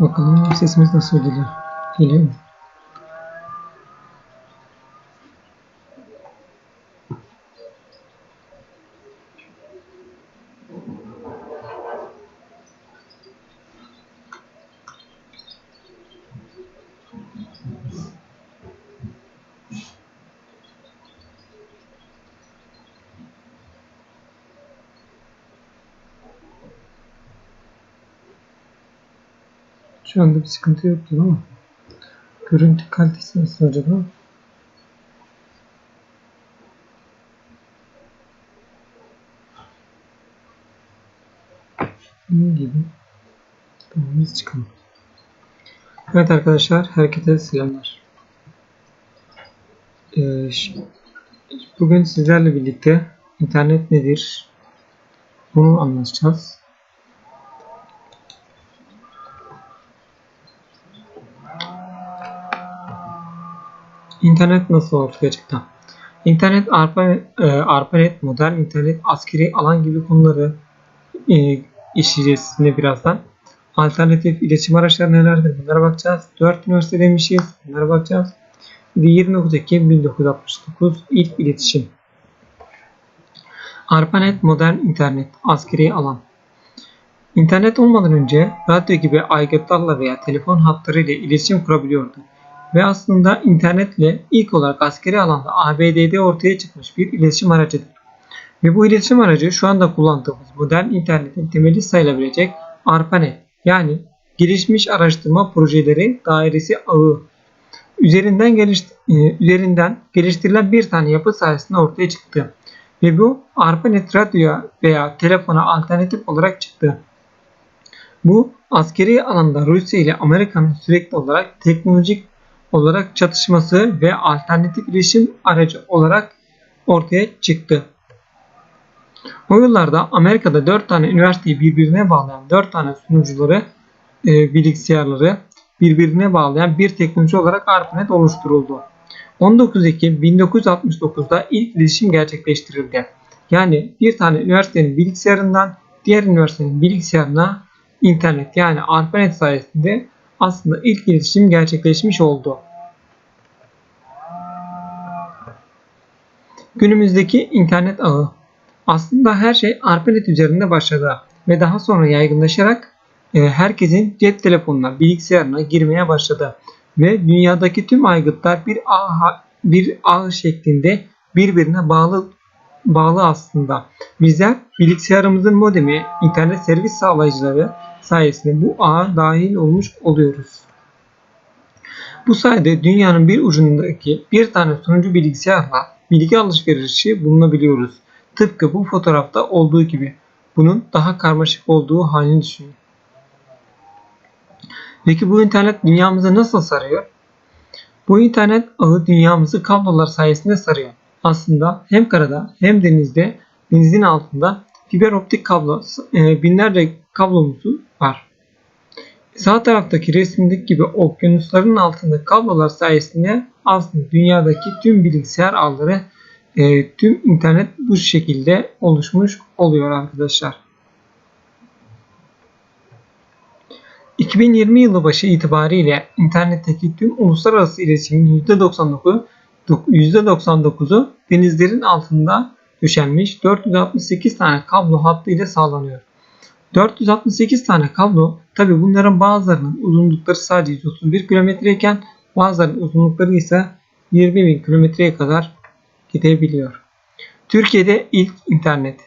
Bakalım sesimiz nasıl geliyor. Geliyor mu? Şu anda bir sıkıntı yoktu ama görüntü kalitesi nasıl acaba? Ne gibi? Tamam biz çıkalım. Evet arkadaşlar herkese selamlar. Ee, bugün sizlerle birlikte internet nedir? Bunu anlatacağız. İnternet nasıl ortaya çıktı? İnternet, e, ARPANET, modern internet, askeri alan gibi konuları e, işleyeceğiz birazdan. Alternatif iletişim araçları nelerdir? Bunlara bakacağız. 4 üniversite demişiz. Bunlara bakacağız. Bir de 29 Ekim 1969 ilk iletişim. ARPANET, modern internet, askeri alan. İnternet olmadan önce radyo gibi aygıtlarla veya telefon hatlarıyla iletişim kurabiliyordu ve aslında internetle ilk olarak askeri alanda ABD'de ortaya çıkmış bir iletişim aracıdır. Ve bu iletişim aracı şu anda kullandığımız modern internetin temeli sayılabilecek ARPANET yani gelişmiş araştırma projeleri dairesi ağı üzerinden, geliş, e, üzerinden geliştirilen bir tane yapı sayesinde ortaya çıktı. Ve bu ARPANET radyoya veya telefona alternatif olarak çıktı. Bu askeri alanda Rusya ile Amerika'nın sürekli olarak teknolojik olarak çatışması ve alternatif iletişim aracı olarak ortaya çıktı. O yıllarda Amerika'da 4 tane üniversiteyi birbirine bağlayan 4 tane sunucuları, e, bilgisayarları birbirine bağlayan bir teknoloji olarak ARPANET oluşturuldu. 19 Ekim 1969'da ilk iletişim gerçekleştirildi. Yani bir tane üniversitenin bilgisayarından diğer üniversitenin bilgisayarına internet yani ARPANET sayesinde aslında ilk iletişim gerçekleşmiş oldu. Günümüzdeki internet ağı aslında her şey ARPANET üzerinde başladı ve daha sonra yaygınlaşarak e, herkesin cep telefonuna, bilgisayarına girmeye başladı ve dünyadaki tüm aygıtlar bir ağ bir ağ şeklinde birbirine bağlı bağlı aslında. Bizler bilgisayarımızın modemi, internet servis sağlayıcıları sayesinde bu ağa dahil olmuş oluyoruz. Bu sayede dünyanın bir ucundaki bir tane sunucu bilgisayarla bilgi alışverişi bulunabiliyoruz. Tıpkı bu fotoğrafta olduğu gibi. Bunun daha karmaşık olduğu halini düşünün. Peki bu internet dünyamızı nasıl sarıyor? Bu internet ağı dünyamızı kablolar sayesinde sarıyor. Aslında hem karada hem denizde, denizin altında fiber optik kablo, e, binlerce kablomuzu var. Sağ taraftaki resimdeki gibi okyanusların altında kablolar sayesinde aslında dünyadaki tüm bilgisayar ağları, e, tüm internet bu şekilde oluşmuş oluyor arkadaşlar. 2020 yılı başı itibariyle internetteki tüm uluslararası iletişimin %99 %99'u denizlerin altında döşenmiş 468 tane kablo hattı ile sağlanıyor. 468 tane kablo tabi bunların bazılarının uzunlukları sadece 131 kilometre iken bazılarının uzunlukları ise 20 bin kilometreye kadar gidebiliyor. Türkiye'de ilk internet.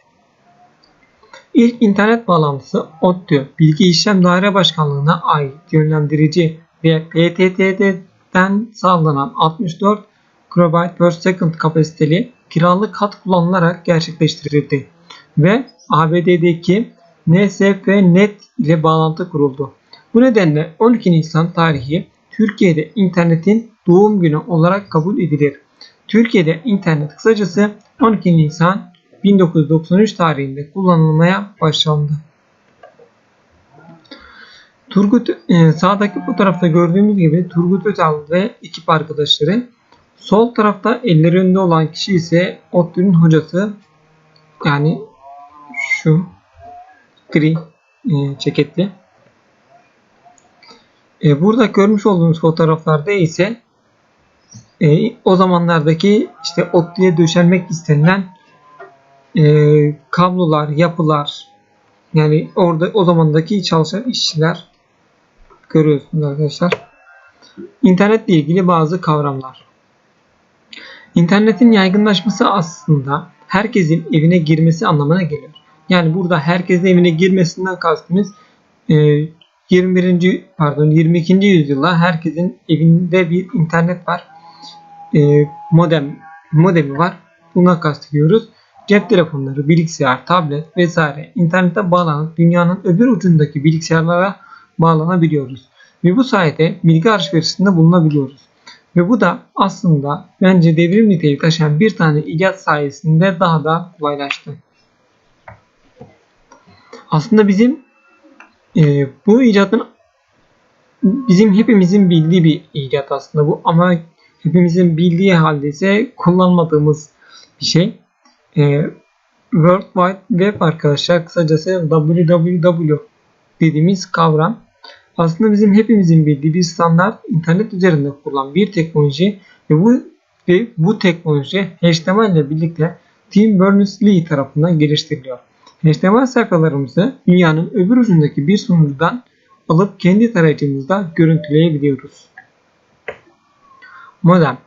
İlk internet bağlantısı ODTÜ Bilgi İşlem Daire Başkanlığı'na ait yönlendirici ve PTT'den sağlanan 64 KB per second kapasiteli kiralık hat kullanılarak gerçekleştirildi ve ABD'deki NSFNet ile bağlantı kuruldu. Bu nedenle 12 Nisan tarihi Türkiye'de internetin doğum günü olarak kabul edilir. Türkiye'de internet kısacası 12 Nisan 1993 tarihinde kullanılmaya başlandı. Turgut e, sağdaki fotoğrafta gördüğümüz gibi Turgut Özal ve ekip arkadaşları sol tarafta elleri önünde olan kişi ise ODTÜ'nün hocası yani şu gri e, ceketli. E, burada görmüş olduğunuz fotoğraflarda ise e, o zamanlardaki işte otluya döşenmek istenilen e, kablolar, yapılar yani orada o zamandaki çalışan işçiler görüyorsunuz arkadaşlar. İnternetle ilgili bazı kavramlar. İnternetin yaygınlaşması aslında herkesin evine girmesi anlamına geliyor. Yani burada herkesin evine girmesinden kastımız 21. E, pardon 22. yüzyılda herkesin evinde bir internet var. E, modem modemi var. Buna kastediyoruz. Cep telefonları, bilgisayar, tablet vesaire internete bağlanıp dünyanın öbür ucundaki bilgisayarlara bağlanabiliyoruz. Ve bu sayede bilgi alışverişinde bulunabiliyoruz. Ve bu da aslında bence devrim niteliği taşıyan bir tane icat sayesinde daha da kolaylaştı. Aslında bizim e, bu icatın bizim hepimizin bildiği bir icat aslında bu ama hepimizin bildiği halde ise kullanmadığımız bir şey. E, World Wide Web arkadaşlar kısacası www dediğimiz kavram aslında bizim hepimizin bildiği bir standart internet üzerinde kurulan bir teknoloji ve bu ve bu teknoloji HTML ile birlikte Tim Berners-Lee tarafından geliştiriliyor. HTML sayfalarımızı dünyanın öbür ucundaki bir sunucudan alıp kendi tarayıcımızda görüntüleyebiliyoruz. Modem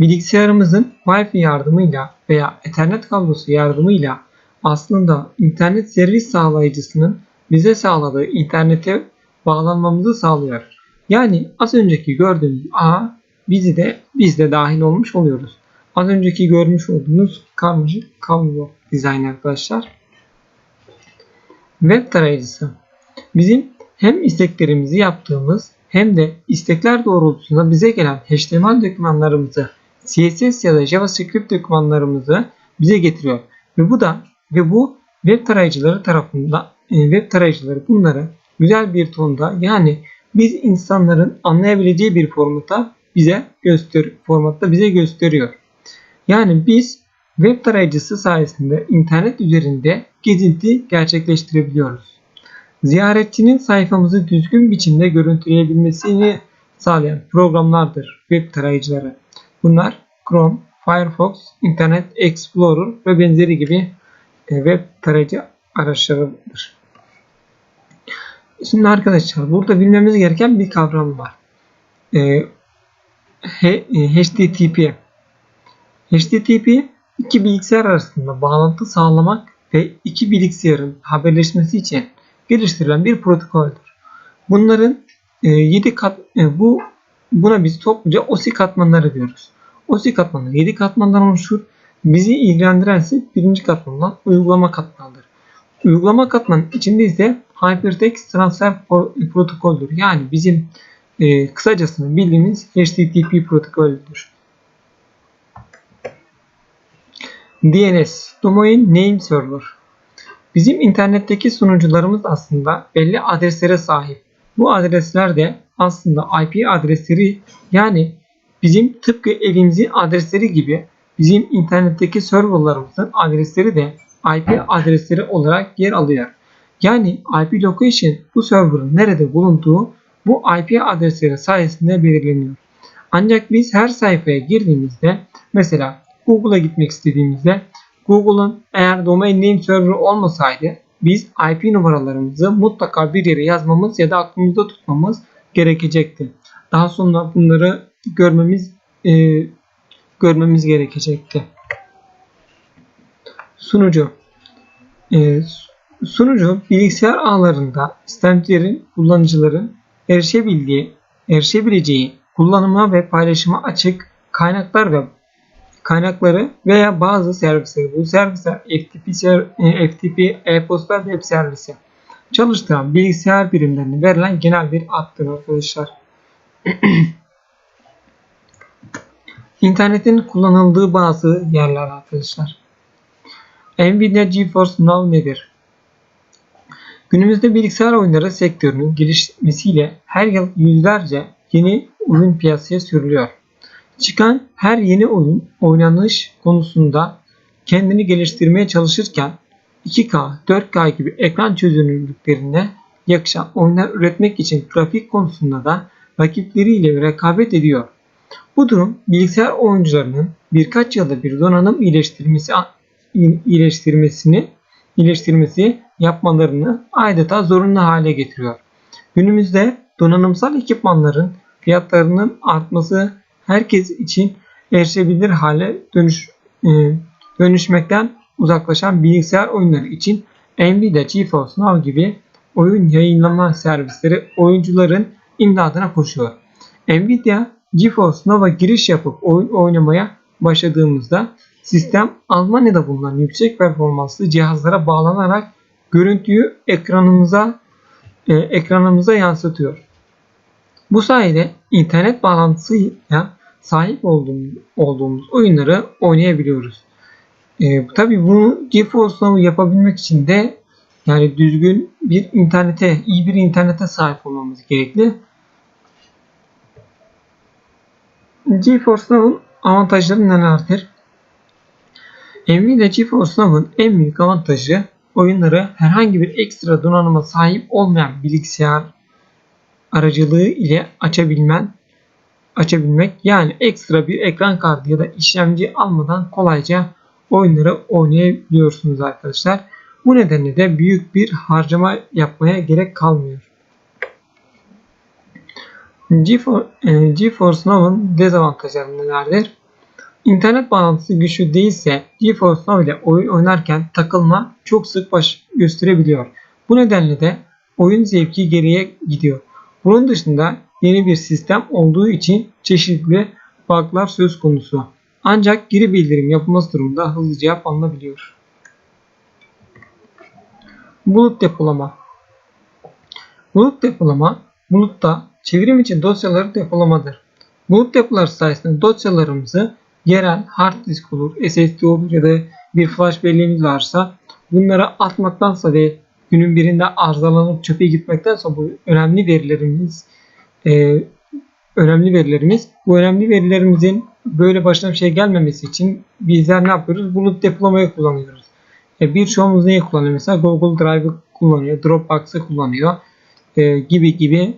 Bilgisayarımızın Wi-Fi yardımıyla veya Ethernet kablosu yardımıyla aslında internet servis sağlayıcısının bize sağladığı internete bağlanmamızı sağlıyor. Yani az önceki gördüğümüz A bizi de biz de dahil olmuş oluyoruz. Az önceki görmüş olduğunuz karmaşık kablo dizayn arkadaşlar. Web tarayıcısı. Bizim hem isteklerimizi yaptığımız hem de istekler doğrultusunda bize gelen HTML dokümanlarımızı, CSS ya da JavaScript dokümanlarımızı bize getiriyor. Ve bu da ve bu web tarayıcıları tarafından e, web tarayıcıları bunları güzel bir tonda yani biz insanların anlayabileceği bir formatta bize göster formatta bize gösteriyor. Yani biz web tarayıcısı sayesinde internet üzerinde gezinti gerçekleştirebiliyoruz. Ziyaretçinin sayfamızı düzgün biçimde görüntüleyebilmesini sağlayan programlardır web tarayıcıları. Bunlar Chrome, Firefox, Internet Explorer ve benzeri gibi e, web tarayıcı araçlarıdır. Şimdi arkadaşlar burada bilmemiz gereken bir kavram var. Ee, HTTP. E, HTTP iki bilgisayar arasında bağlantı sağlamak ve iki bilgisayarın haberleşmesi için geliştirilen bir protokoldür. Bunların e, 7 kat e, bu buna biz topluca OSI katmanları diyoruz. OSI katmanları 7 katmandan oluşur. Bizi ilgilendiren ise birinci katmandan uygulama katmanıdır. Uygulama katmanın içinde ise Hypertext Transfer Protokol'dür. Yani bizim e, kısacasını bildiğimiz HTTP protokolüdür. DNS Domain Name Server Bizim internetteki sunucularımız aslında belli adreslere sahip. Bu adresler de aslında IP adresleri yani bizim tıpkı evimizin adresleri gibi bizim internetteki serverlarımızın adresleri de IP adresleri olarak yer alıyor. Yani IP location bu server'ın nerede bulunduğu bu IP adresleri sayesinde belirleniyor. Ancak biz her sayfaya girdiğimizde mesela Google'a gitmek istediğimizde Google'ın eğer domain name server olmasaydı biz IP numaralarımızı mutlaka bir yere yazmamız ya da aklımızda tutmamız gerekecekti. Daha sonra bunları görmemiz e, görmemiz gerekecekti. Sunucu e, Sunucu bilgisayar ağlarında sistemlerin kullanıcıların erişebildiği, erişebileceği kullanıma ve paylaşıma açık kaynaklar ve kaynakları veya bazı servisleri bu servisler FTP, FTP e-posta web servisi çalıştıran bilgisayar birimlerine verilen genel bir addır arkadaşlar. İnternetin kullanıldığı bazı yerler arkadaşlar. Nvidia GeForce Now nedir? Günümüzde bilgisayar oyunları sektörünün gelişmesiyle her yıl yüzlerce yeni oyun piyasaya sürülüyor. Çıkan her yeni oyun oynanış konusunda kendini geliştirmeye çalışırken 2K, 4K gibi ekran çözünürlüklerine yakışan oyunlar üretmek için grafik konusunda da rakipleriyle rekabet ediyor. Bu durum bilgisayar oyuncularının birkaç yılda bir donanım iyileştirmesi iyileştirmesini iyileştirmesi yapmalarını adeta zorunlu hale getiriyor. Günümüzde donanımsal ekipmanların fiyatlarının artması herkes için erişebilir hale dönüş, e, dönüşmekten uzaklaşan bilgisayar oyunları için Nvidia GeForce Now gibi oyun yayınlama servisleri oyuncuların imdadına koşuyor. Nvidia GeForce Now'a giriş yapıp oyun oynamaya başladığımızda sistem Almanya'da bulunan yüksek performanslı cihazlara bağlanarak görüntüyü ekranımıza e, ekranımıza yansıtıyor. Bu sayede internet bağlantısıyla sahip olduğumuz, olduğumuz oyunları oynayabiliyoruz. E, tabii bunu GeForce yapabilmek için de yani düzgün bir internete, iyi bir internete sahip olmamız gerekli. GeForce Now'ın avantajları nelerdir? Nvidia GeForce Now'ın en büyük avantajı oyunları herhangi bir ekstra donanıma sahip olmayan bilgisayar aracılığı ile açabilmen açabilmek yani ekstra bir ekran kartı ya da işlemci almadan kolayca oyunları oynayabiliyorsunuz arkadaşlar. Bu nedenle de büyük bir harcama yapmaya gerek kalmıyor. GeForce, Now'ın dezavantajları nelerdir? İnternet bağlantısı güçlü değilse GeForce Now ile oyun oynarken takılma çok sık baş gösterebiliyor. Bu nedenle de oyun zevki geriye gidiyor. Bunun dışında yeni bir sistem olduğu için çeşitli bug'lar söz konusu. Ancak geri bildirim yapılması durumunda hızlıca yapılabiliyor. Bulut depolama Bulut depolama, bulutta çevrim için dosyaları depolamadır. Bulut depoları sayesinde dosyalarımızı yerel hard disk olur, SSD olur ya da bir flash belleğimiz varsa bunlara atmaktansa ve günün birinde arızalanıp çöpe gitmektense bu önemli verilerimiz e, önemli verilerimiz bu önemli verilerimizin böyle başına bir şey gelmemesi için bizler ne yapıyoruz? Bulut depolamayı kullanıyoruz. E, Birçoğumuz neyi kullanıyor? Mesela Google Drive'ı kullanıyor, Dropbox'ı kullanıyor e, gibi gibi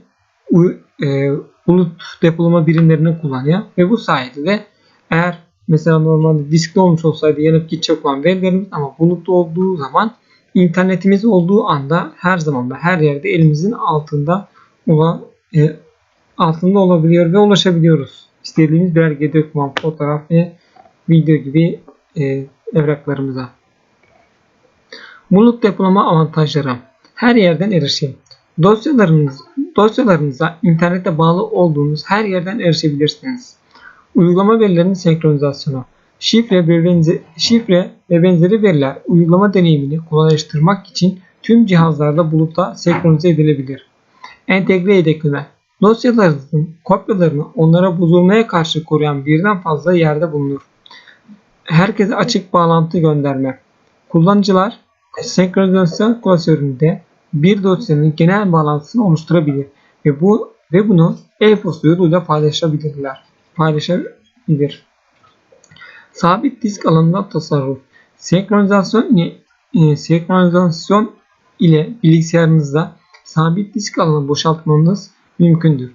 e, bulut depolama birimlerini kullanıyor ve bu sayede de eğer mesela normalde diskte olmuş olsaydı yanıp gidecek olan verilerimiz ama bulutlu olduğu zaman internetimiz olduğu anda her zaman ve her yerde elimizin altında olan e, altında olabiliyor ve ulaşabiliyoruz. İstediğimiz belge, doküman, fotoğraf ve video gibi e, evraklarımıza. Bulut depolama avantajları. Her yerden erişim. Dosyalarınız, dosyalarınıza internete bağlı olduğunuz her yerden erişebilirsiniz. Uygulama verilerinin senkronizasyonu. Şifre ve, benzeri, şifre ve benzeri veriler uygulama deneyimini kolaylaştırmak için tüm cihazlarda bulutta senkronize edilebilir. Entegre yedekleme. Dosyalarınızın kopyalarını onlara bozulmaya karşı koruyan birden fazla yerde bulunur. Herkese açık bağlantı gönderme. Kullanıcılar senkronizasyon klasöründe bir dosyanın genel bağlantısını oluşturabilir ve bu ve bunu e-posta yoluyla paylaşabilirler. Paylaşabilir. Sabit disk alanında tasarruf. Senkronizasyon ile, e, senkronizasyon ile bilgisayarınızda sabit disk alanı boşaltmanız mümkündür.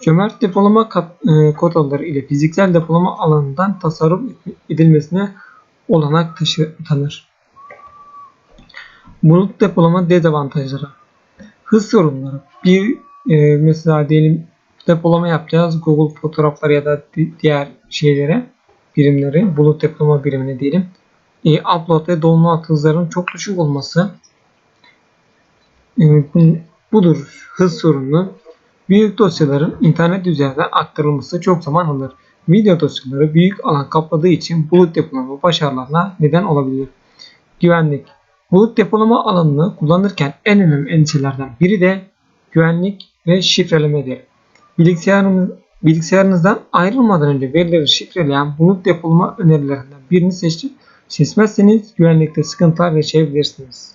Cömert depolama kat, e, kotaları ile fiziksel depolama alanından tasarruf edilmesine olanak taşı, tanır. Bulut depolama dezavantajları. Hız sorunları. Bir e, mesela diyelim depolama yapacağız. Google fotoğrafları ya da diğer şeylere birimleri, bulut depolama birimine diyelim. E, upload ve download hızlarının çok düşük olması e, budur. Hız sorunu. Büyük dosyaların internet üzerinden aktarılması çok zaman alır. Video dosyaları büyük alan kapladığı için bulut depolama başarılarına neden olabilir. Güvenlik. Bulut depolama alanını kullanırken en önemli endişelerden biri de güvenlik ve şifrelemedir. Bilgisayarınız, bilgisayarınızdan ayrılmadan önce verileri şifreleyen bulut depolama önerilerinden birini seçip seçmezseniz güvenlikte sıkıntılar yaşayabilirsiniz.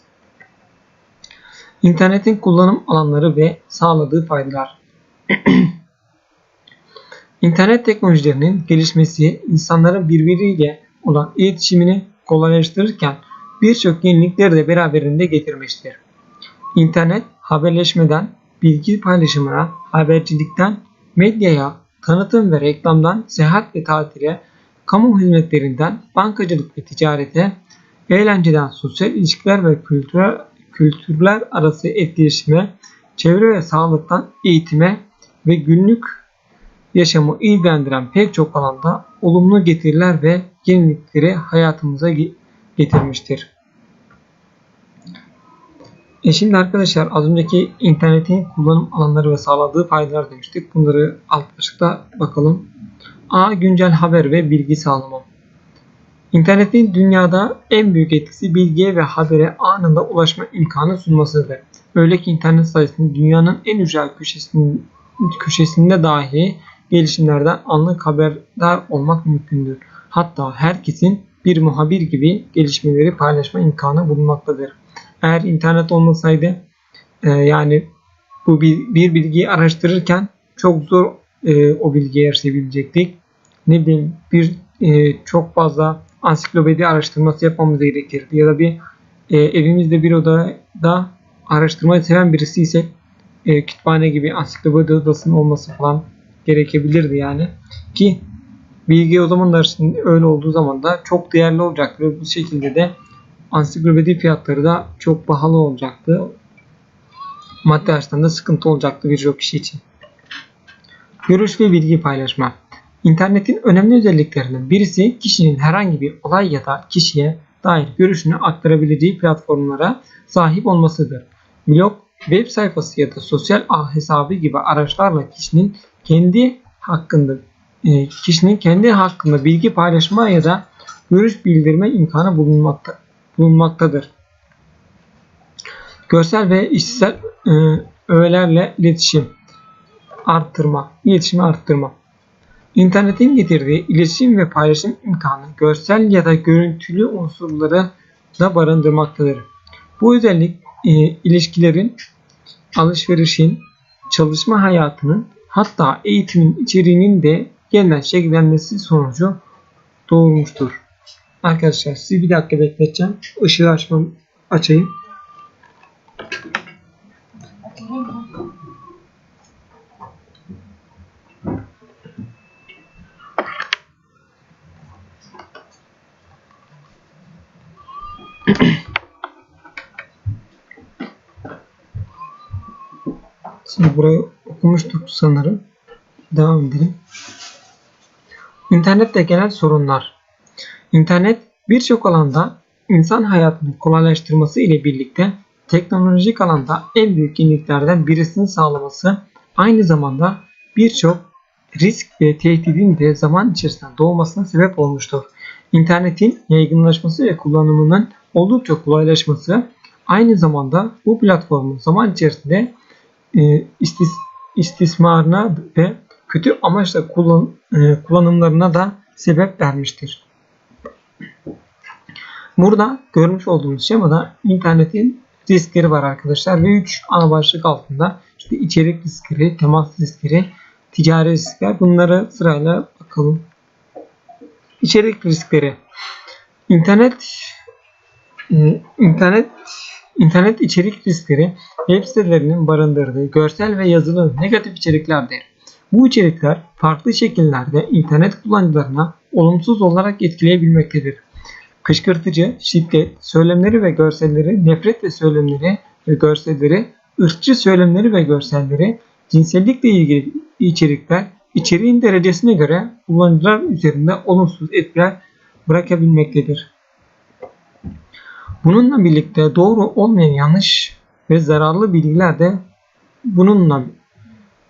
İnternetin kullanım alanları ve sağladığı faydalar. İnternet teknolojilerinin gelişmesi insanların birbiriyle olan iletişimini kolaylaştırırken birçok yenilikleri de beraberinde getirmiştir. İnternet haberleşmeden bilgi paylaşımına, habercilikten medyaya, tanıtım ve reklamdan seyahat ve tatile, kamu hizmetlerinden bankacılık ve ticarete, eğlenceden sosyal ilişkiler ve kültür, kültürler arası etkileşime, çevre ve sağlıktan eğitime ve günlük yaşamı ilgilendiren pek çok alanda olumlu getiriler ve yenilikleri hayatımıza getirmiştir. E şimdi arkadaşlar az önceki internetin kullanım alanları ve sağladığı faydalar demiştik. Bunları alt başlıkta bakalım. A. Güncel haber ve bilgi sağlama. İnternetin dünyada en büyük etkisi bilgiye ve habere anında ulaşma imkanı sunmasıdır. Öyle ki internet sayesinde dünyanın en ücra köşesinde, köşesinde dahi gelişimlerden anlık haberdar olmak mümkündür. Hatta herkesin bir muhabir gibi gelişmeleri paylaşma imkanı bulunmaktadır. Eğer internet olmasaydı e, yani bu bir, bir bilgiyi araştırırken çok zor e, o bilgiye erişebilecektik. Ne bileyim bir e, çok fazla ansiklopedi araştırması yapmamız gerekirdi. Ya da bir e, evimizde bir odada araştırmayı seven birisi ise e, kütüphane gibi ansiklopedi odasının olması falan gerekebilirdi yani. Ki bilgi o zamanlar öyle olduğu zaman da çok değerli olacaktı ve bu şekilde de ansiklopedi fiyatları da çok pahalı olacaktı. Maddi açıdan da sıkıntı olacaktı birçok kişi için. Görüş ve bilgi paylaşma. İnternetin önemli özelliklerinden birisi kişinin herhangi bir olay ya da kişiye dair görüşünü aktarabileceği platformlara sahip olmasıdır. Blog, web sayfası ya da sosyal ağ hesabı gibi araçlarla kişinin kendi hakkında kişinin kendi hakkında bilgi paylaşma ya da görüş bildirme imkanı bulunmakta, bulunmaktadır. Görsel ve işitsel e, öğelerle iletişim arttırma, iletişimi arttırma. İnternetin getirdiği iletişim ve paylaşım imkanı görsel ya da görüntülü unsurları da barındırmaktadır. Bu özellik e, ilişkilerin, alışverişin, çalışma hayatının hatta eğitimin içeriğinin de yeniden şekillenmesi sonucu doğurmuştur. Arkadaşlar sizi bir dakika bekleteceğim. Işığı açmam, açayım. Şimdi burayı okumuştuk sanırım. Devam edelim. İnternette genel sorunlar. İnternet birçok alanda insan hayatını kolaylaştırması ile birlikte teknolojik alanda en büyük yeniliklerden birisini sağlaması aynı zamanda birçok risk ve tehdidin de zaman içerisinde doğmasına sebep olmuştur. İnternetin yaygınlaşması ve kullanımının oldukça kolaylaşması aynı zamanda bu platformun zaman içerisinde e, istis, istismarına ve kötü amaçla kullan, e, kullanımlarına da sebep vermiştir. Burada görmüş olduğumuz şemada internetin riskleri var arkadaşlar ve 3 ana başlık altında işte içerik riskleri, temas riskleri, ticari riskler bunları sırayla bakalım. İçerik riskleri. İnternet e, internet internet içerik riskleri web sitelerinin barındırdığı görsel ve yazılı negatif içeriklerdir. Bu içerikler farklı şekillerde internet kullanıcılarına olumsuz olarak etkileyebilmektedir. Kışkırtıcı, şiddet, söylemleri ve görselleri, nefret ve söylemleri ve görselleri, ırkçı söylemleri ve görselleri, cinsellikle ilgili içerikler, içeriğin derecesine göre kullanıcılar üzerinde olumsuz etkiler bırakabilmektedir. Bununla birlikte doğru olmayan yanlış ve zararlı bilgiler de bununla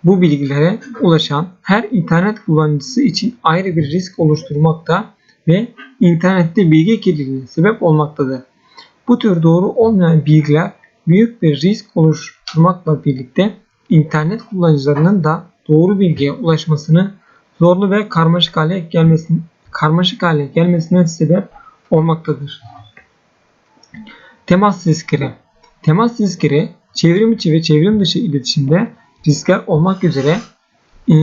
bu bilgilere ulaşan her internet kullanıcısı için ayrı bir risk oluşturmakta ve internette bilgi kirliliğine sebep olmaktadır. Bu tür doğru olmayan bilgiler büyük bir risk oluşturmakla birlikte internet kullanıcılarının da doğru bilgiye ulaşmasını zorlu ve karmaşık hale gelmesine, karmaşık hale gelmesine sebep olmaktadır. Temas riskleri Temas riskleri çevrim içi ve çevrim dışı iletişimde riskler olmak üzere e,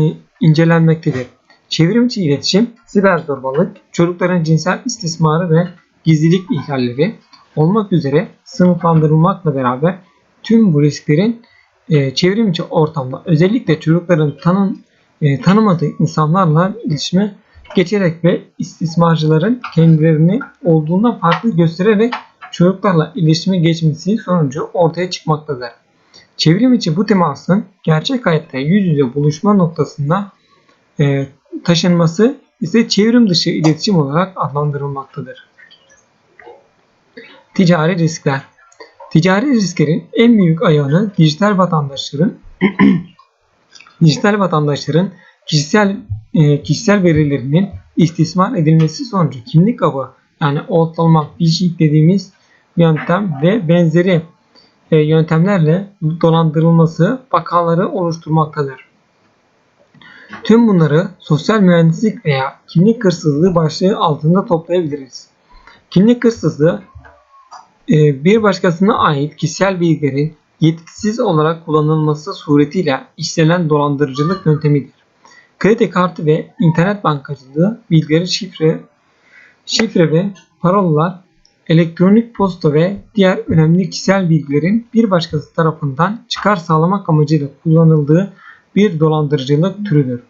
incelenmektedir. Çevrim içi iletişim, siber zorbalık, çocukların cinsel istismarı ve gizlilik ihlalleri olmak üzere sınıflandırılmakla beraber tüm bu risklerin e, çevrim içi ortamda özellikle çocukların tanın, e, tanımadığı insanlarla iletişime geçerek ve istismarcıların kendilerini olduğundan farklı göstererek çocuklarla iletişime geçmesi sonucu ortaya çıkmaktadır. Çevrim içi bu temasın gerçek hayatta yüz yüze buluşma noktasında e, taşınması ise çevrim dışı iletişim olarak adlandırılmaktadır. Ticari riskler Ticari risklerin en büyük ayağını dijital vatandaşların dijital vatandaşların kişisel e, kişisel verilerinin istismar edilmesi sonucu kimlik avı yani ortalama phishing dediğimiz yöntem ve benzeri yöntemlerle dolandırılması vakaları oluşturmaktadır. Tüm bunları sosyal mühendislik veya kimlik hırsızlığı başlığı altında toplayabiliriz. Kimlik hırsızlığı e, bir başkasına ait kişisel bilgilerin yetkisiz olarak kullanılması suretiyle işlenen dolandırıcılık yöntemidir. Kredi kartı ve internet bankacılığı bilgileri şifre, şifre ve parolalar, elektronik posta ve diğer önemli kişisel bilgilerin bir başkası tarafından çıkar sağlamak amacıyla kullanıldığı bir dolandırıcılık türüdür.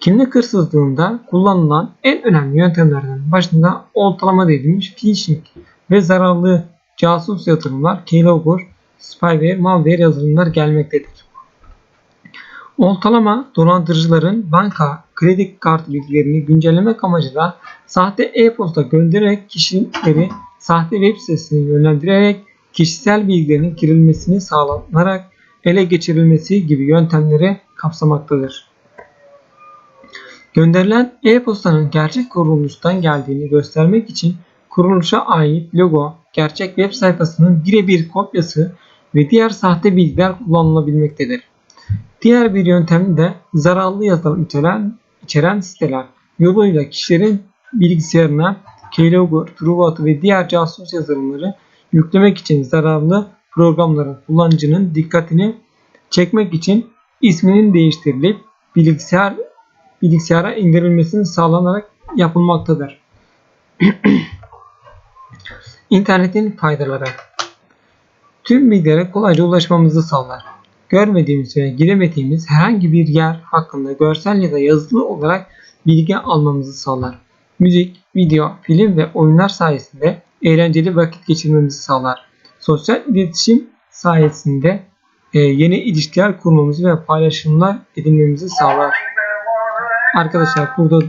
Kimlik hırsızlığında kullanılan en önemli yöntemlerden başında oltalama dediğimiz phishing ve zararlı casus yatırımlar, keylogger, spyware, malware yazılımlar gelmektedir. Oltalama dolandırıcıların banka, kredi kartı bilgilerini güncellemek amacıyla sahte e-posta göndererek kişileri sahte web sitesine yönlendirerek kişisel bilgilerinin girilmesini sağlanarak ele geçirilmesi gibi yöntemleri kapsamaktadır. Gönderilen e-postanın gerçek kuruluştan geldiğini göstermek için kuruluşa ait logo, gerçek web sayfasının birebir kopyası ve diğer sahte bilgiler kullanılabilmektedir. Diğer bir yöntem de zararlı yazılım içeren, içeren siteler yoluyla kişilerin bilgisayarına keylogger, trueBot ve diğer casus yazılımları yüklemek için zararlı programların kullanıcının dikkatini çekmek için isminin değiştirilip bilgisayar bilgisayara indirilmesini sağlanarak yapılmaktadır. İnternetin faydaları Tüm bilgilere kolayca ulaşmamızı sağlar. Görmediğimiz veya giremediğimiz herhangi bir yer hakkında görsel ya da yazılı olarak bilgi almamızı sağlar. Müzik, video, film ve oyunlar sayesinde eğlenceli vakit geçirmemizi sağlar. Sosyal iletişim sayesinde e, yeni ilişkiler kurmamızı ve paylaşımlar edinmemizi sağlar. Arkadaşlar burada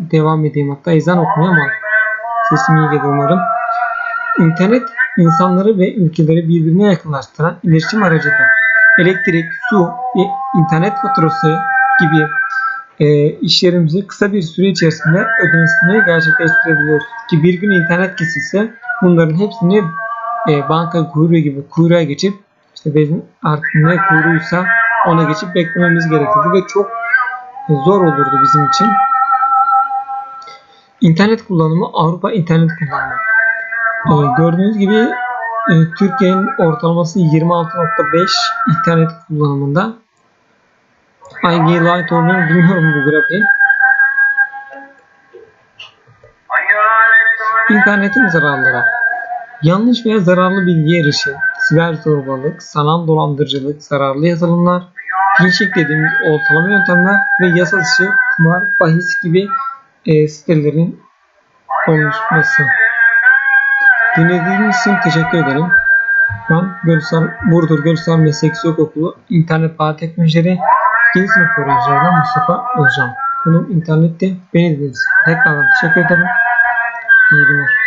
devam edeyim hatta ezan okunuyor ama sesim iyi geliyor umarım. İnternet insanları ve ülkeleri birbirine yakınlaştıran iletişim aracıdır. Elektrik, su internet faturası gibi e, işlerimizi kısa bir süre içerisinde ödemesini gerçekleştirebiliyoruz. Ki bir gün internet kesilse bunların hepsini e, banka kuyruğu gibi kuyruğa geçip işte bizim artık ne kuyruğuysa ona geçip beklememiz gerekirdi ve çok zor olurdu bizim için. İnternet kullanımı Avrupa internet kullanımı. Ee, gördüğünüz gibi e, Türkiye'nin ortalaması 26.5 internet kullanımında. Hangi light olduğunu bilmiyorum bu grafiğin. İnternetin zararları. Yanlış veya zararlı bilgi erişim, siber zorbalık, sanal dolandırıcılık, zararlı yazılımlar, phishing dediğimiz oltalama yöntemler ve yasa dışı kumar, bahis gibi e, sitelerin oluşması. Dinlediğiniz için teşekkür ederim. Ben Görsel, Burdur Görsel Meslek Okulu İnternet Bağ Teknolojileri 2. sınıf öğrencilerden Mustafa Özcan. Konum internette beni dinlediniz. Tekrardan teşekkür ederim. İyi günler.